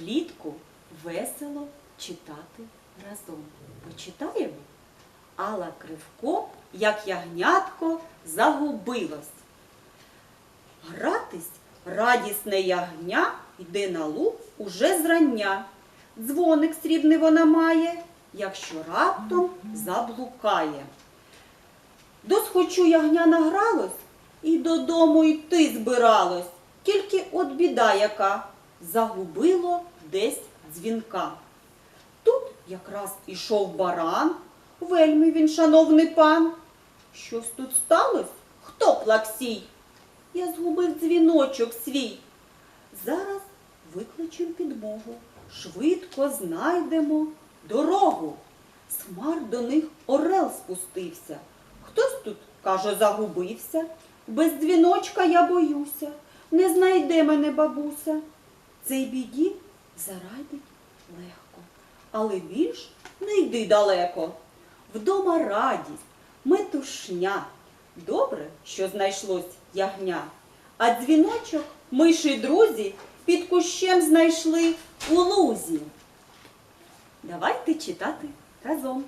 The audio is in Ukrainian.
влітку весело читати разом. Почитаємо? Алла Кривко, як ягнятко, загубилось. Гратись радісне ягня йде на луг уже зрання. Дзвоник срібний вона має, якщо раптом заблукає. Досхочу ягня награлось і додому йти збиралось. Тільки от біда яка загубило десь дзвінка. Тут якраз ішов баран, вельми він, шановний пан. Щось тут сталося? Хто плаксій? Я згубив дзвіночок свій. Зараз викличем підмогу, швидко знайдемо дорогу. Смар до них орел спустився. Хтось тут, каже, загубився. Без дзвіночка я боюся, не знайде мене бабуся. Цей біді зарадить легко, але більш не йди далеко. Вдома радість, метушня. Добре, що знайшлось ягня. А дзвіночок миші друзі під кущем знайшли у лузі. Давайте читати разом.